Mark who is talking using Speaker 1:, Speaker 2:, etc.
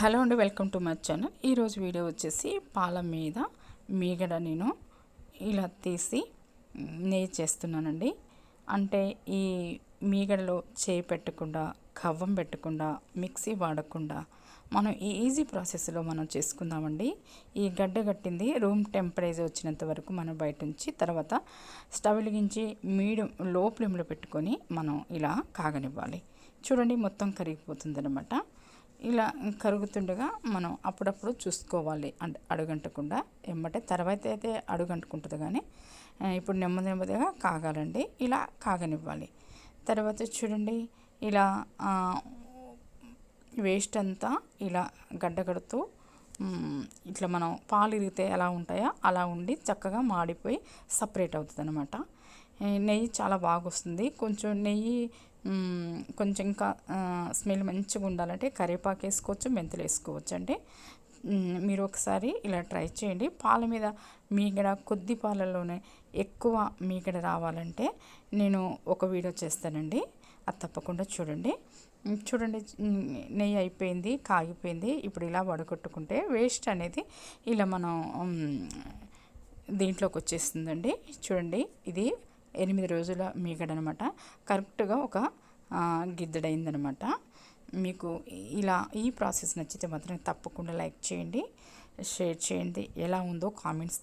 Speaker 1: Hello అండి welcome to my channel. ఈరోజు video వచ్చేసి పాల మీద మీగడ నేను ఇలా తీసి నెయ్యి చేస్తున్నానండి. అంటే ఈ మీగడలో చేయి పెట్టకుండా కవ్వం పెట్టకుండా మిక్సీ వాడకుండా మనం ఈ ఈజీ ప్రాసెస్లో మనం చేసుకుందామండి. ఈ గడ్డ కట్టింది రూమ్ టెంపరేచర్ వచ్చినంత వరకు మనం బయట ఉంచి తర్వాత స్టవ్ వెలిగించి మీడియం లో ఫ్లేమ్లో పెట్టుకొని మనం ఇలా కాగనివ్వాలి. చూడండి మొత్తం కరిగిపోతుంది అనమాట ఇలా కరుగుతుండగా మనం అప్పుడప్పుడు చూసుకోవాలి అంటే అడుగంటకుండా. ఎమ్మటే తర్వాత అయితే అడుగంటుకుంటుంది కానీ ఇప్పుడు నెమ్మది నెమ్మదిగా కాగాలండి. ఇలా కాగనివ్వాలి. తర్వాత చూడండి ఇలా వేస్ట్ అంతా ఇలా గడ్డగడుతూ ఇట్లా మనం పాలు ఇరిగితే ఎలా ఉంటాయో? అలా ఉండి చక్కగా మాడిపోయి సపరేట్ అవుతుంది అనమాట నెయ్యి చాలా బాగా వస్తుంది కొంచెం నెయ్యి కొంచెం ఇంకా స్మెల్ మంచిగా ఉండాలంటే కరివేపాకు వేసుకోవచ్చు మెంతులు వేసుకోవచ్చు. అండి మీరు ఒకసారి ఇలా ట్రై చేయండి. పాల మీద మీగడ కొద్ది పాలలోనే ఎక్కువ మీగడ రావాలంటే నేను ఒక వీడియో చేస్తానండి. అది తప్పకుండా చూడండి. చూడండి నెయ్యి అయిపోయింది కాగిపోయింది. ఇప్పుడు ఇలా వడగొట్టుకుంటే వేస్ట్ అనేది ఇలా మనం దీంట్లోకి వచ్చేస్తుందండి. చూడండి ఇది ఎనిమిది రోజుల మీగడనమాట. కరెక్ట్గా ఒక గిద్దడైందనమాట మీకు ఇలా ఈ ప్రాసెస్ నచ్చితే మాత్రం తప్పకుండా లైక్ చేయండి షేర్ చేయండి. ఎలా ఉందో కామెంట్స్